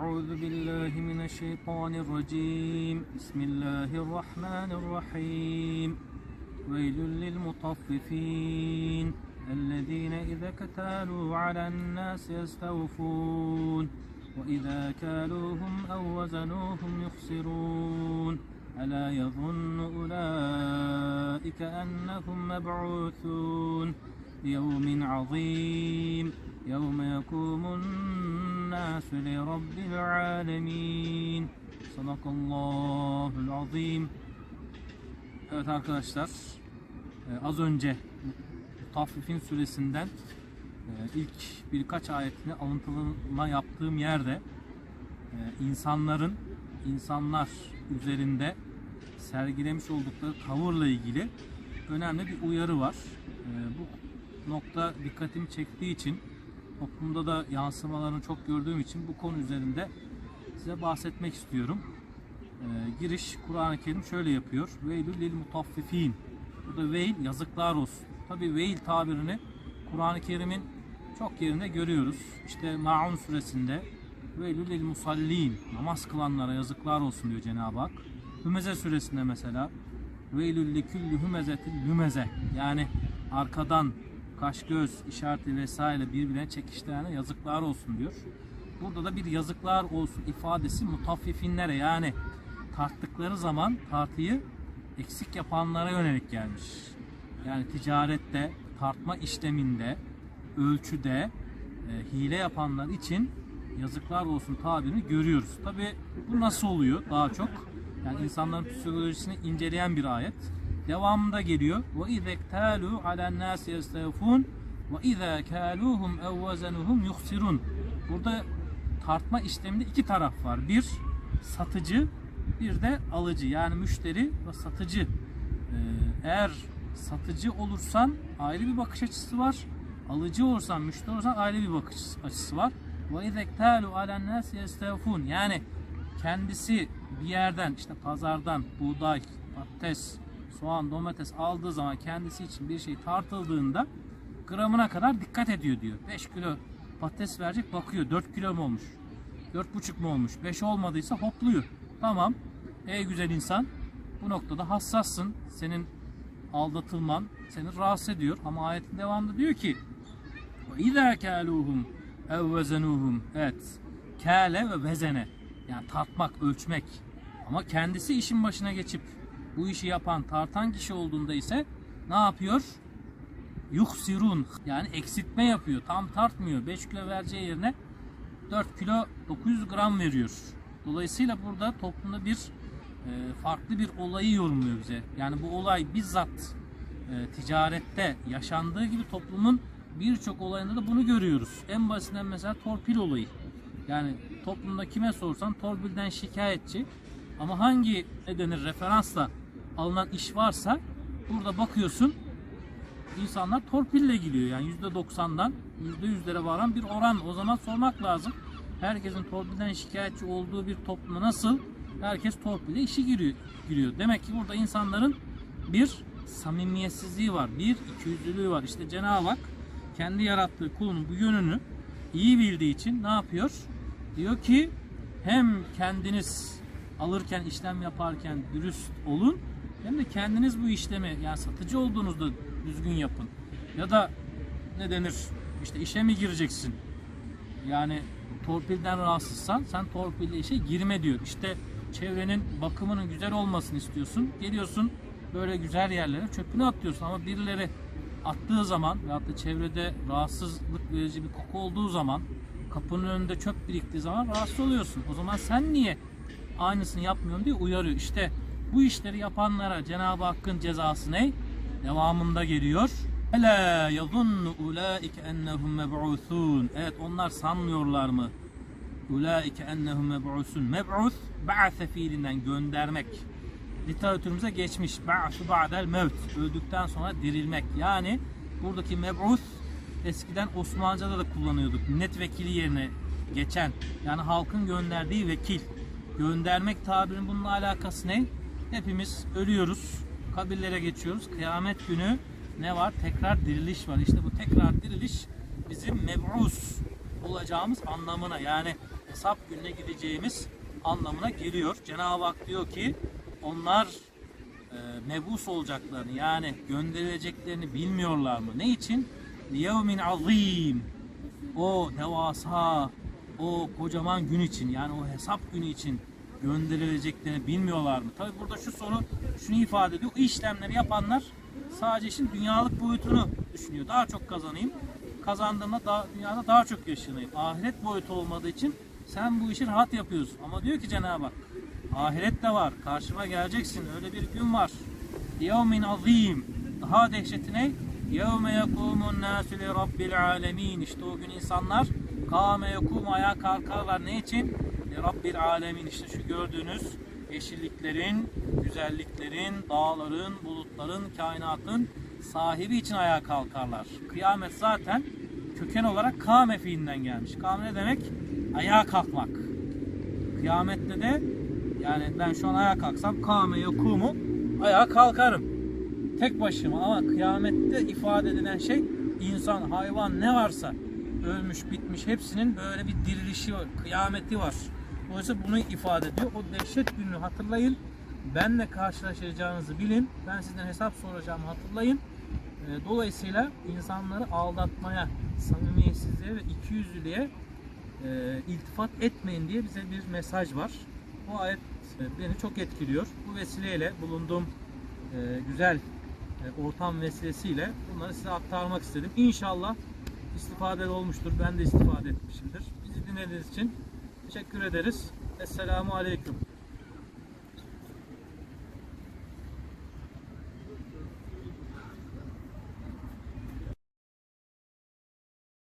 أعوذ بالله من الشيطان الرجيم. بسم الله الرحمن الرحيم. ويل للمطففين الذين إذا كتالوا على الناس يستوفون وإذا كالوهم أو وزنوهم يخسرون. ألا يظن أولئك أنهم مبعوثون. ليوم عظيم يوم يقوم الناس لرب العالمين صدق الله العظيم Evet arkadaşlar e, az önce Mutaffifin suresinden e, ilk birkaç ayetini alıntılama yaptığım yerde e, insanların insanlar üzerinde sergilemiş oldukları tavırla ilgili önemli bir uyarı var. E, bu nokta dikkatimi çektiği için toplumda da yansımalarını çok gördüğüm için bu konu üzerinde size bahsetmek istiyorum. Ee, giriş Kur'an-ı Kerim şöyle yapıyor. Veylül lil mutaffifin. Burada veil yazıklar olsun. Tabi veil tabirini Kur'an-ı Kerim'in çok yerinde görüyoruz. İşte Maun suresinde Veylül lil musallin. Namaz kılanlara yazıklar olsun diyor Cenab-ı Hak. Hümeze suresinde mesela Veylül likülli hümezetil lümeze. Yani arkadan kaş göz işareti vesaire birbirine çekiştirene yazıklar olsun diyor. Burada da bir yazıklar olsun ifadesi mutaffifinlere yani tarttıkları zaman tartıyı eksik yapanlara yönelik gelmiş. Yani ticarette, tartma işleminde, ölçüde e, hile yapanlar için yazıklar olsun tabirini görüyoruz. Tabi bu nasıl oluyor daha çok? Yani insanların psikolojisini inceleyen bir ayet. Devamında geliyor. Ve izektalu alen nas yestefun ve izâ kâluhum ev vezenuhum yuhsirun. Burada tartma işleminde iki taraf var. Bir satıcı, bir de alıcı. Yani müşteri ve satıcı. Ee, eğer satıcı olursan ayrı bir bakış açısı var. Alıcı olursan, müşteri olursan ayrı bir bakış açısı var. Ve izektalu alen nas yestefun. Yani kendisi bir yerden işte pazardan buğday, patates, soğan, domates aldığı zaman kendisi için bir şey tartıldığında gramına kadar dikkat ediyor diyor. 5 kilo patates verecek bakıyor 4 kilo mu olmuş? 4,5 mu olmuş? 5 olmadıysa hopluyor. Tamam. Ey güzel insan bu noktada hassassın. Senin aldatılman seni rahatsız ediyor. Ama ayetin devamında diyor ki İzâ kâlûhum ev Evet. Kâle ve vezene. Yani tartmak, ölçmek. Ama kendisi işin başına geçip bu işi yapan, tartan kişi olduğunda ise ne yapıyor? Yuhsirun yani eksiltme yapıyor. Tam tartmıyor. 5 kilo vereceği yerine 4 kilo 900 gram veriyor. Dolayısıyla burada toplumda bir e, farklı bir olayı yorumluyor bize. Yani bu olay bizzat e, ticarette yaşandığı gibi toplumun birçok olayında da bunu görüyoruz. En basitinden mesela torpil olayı. Yani toplumda kime sorsan torpilden şikayetçi ama hangi ne denir referansla alınan iş varsa burada bakıyorsun insanlar torpille gidiyor. Yani %90'dan %100'lere varan bir oran. O zaman sormak lazım. Herkesin torpilden şikayetçi olduğu bir topluma nasıl herkes torpille işi giriyor, giriyor. Demek ki burada insanların bir samimiyetsizliği var. Bir ikiyüzlülüğü var. İşte Cenab-ı Hak kendi yarattığı kulun bu yönünü iyi bildiği için ne yapıyor? Diyor ki hem kendiniz alırken işlem yaparken dürüst olun hem de kendiniz bu işlemi yani satıcı olduğunuzda düzgün yapın. Ya da ne denir işte işe mi gireceksin? Yani torpilden rahatsızsan sen torpille işe girme diyor. İşte çevrenin bakımının güzel olmasını istiyorsun. Geliyorsun böyle güzel yerlere çöpünü atıyorsun ama birileri attığı zaman veyahut da çevrede rahatsızlık verici bir koku olduğu zaman kapının önünde çöp biriktiği zaman rahatsız oluyorsun. O zaman sen niye aynısını yapmıyorsun diye uyarıyor. İşte bu işleri yapanlara Cenab-ı Hakk'ın cezası ne? Devamında geliyor. Ela yazunnu ulaike ennehum meb'usun. Evet onlar sanmıyorlar mı? Ulaike ennehum meb'usun. Meb'us ba'se fiilinden göndermek. Literatürümüze geçmiş. Ba'su ba'del mevt. Öldükten sonra dirilmek. Yani buradaki meb'us eskiden Osmanlıca'da da kullanıyorduk. Milletvekili yerine geçen. Yani halkın gönderdiği vekil. Göndermek tabirinin bununla alakası ne? Hepimiz ölüyoruz. Kabirlere geçiyoruz. Kıyamet günü ne var? Tekrar diriliş var. İşte bu tekrar diriliş bizim meb'us olacağımız anlamına. Yani hesap gününe gideceğimiz anlamına geliyor. Cenab-ı Hak diyor ki onlar e, mebus olacaklarını yani gönderileceklerini bilmiyorlar mı? Ne için? Liyevmin azim. O devasa, o kocaman gün için yani o hesap günü için gönderileceklerini bilmiyorlar mı? Tabi burada şu soru şunu ifade ediyor. O işlemleri yapanlar sadece işin dünyalık boyutunu düşünüyor. Daha çok kazanayım. Kazandığımda daha, dünyada daha çok yaşayayım. Ahiret boyutu olmadığı için sen bu işi rahat yapıyorsun. Ama diyor ki Cenab-ı Hak ahiret de var. Karşıma geleceksin. Öyle bir gün var. Yevmin azim. Daha dehşeti ne? Yevme yekumun nasu rabbil alemin. İşte o gün insanlar kâme yekumu ayağa kalkarlar. Ne için? Rabbil alemin. İşte şu gördüğünüz yeşilliklerin, güzelliklerin, dağların, bulutların, kainatın sahibi için ayağa kalkarlar. Kıyamet zaten köken olarak kâme fiilinden gelmiş. Kâme ne demek? Ayağa kalkmak. Kıyamette de yani ben şu an ayağa kalksam kâme yekumu ayağa kalkarım. Tek başıma ama kıyamette ifade edilen şey insan, hayvan ne varsa ölmüş, bitmiş hepsinin böyle bir dirilişi var, kıyameti var. Dolayısıyla bunu ifade ediyor. O dehşet gününü hatırlayın. Benle karşılaşacağınızı bilin. Ben sizden hesap soracağımı hatırlayın. Ee, Dolayısıyla insanları aldatmaya, samimiyetsizliğe ve ikiyüzlülüğe e, iltifat etmeyin diye bize bir mesaj var. Bu ayet e, beni çok etkiliyor. Bu vesileyle bulunduğum e, güzel e, ortam vesilesiyle bunları size aktarmak istedim. İnşallah istifade olmuştur. Ben de istifade etmişimdir. Bizi dinlediğiniz için teşekkür ederiz. Esselamu Aleyküm.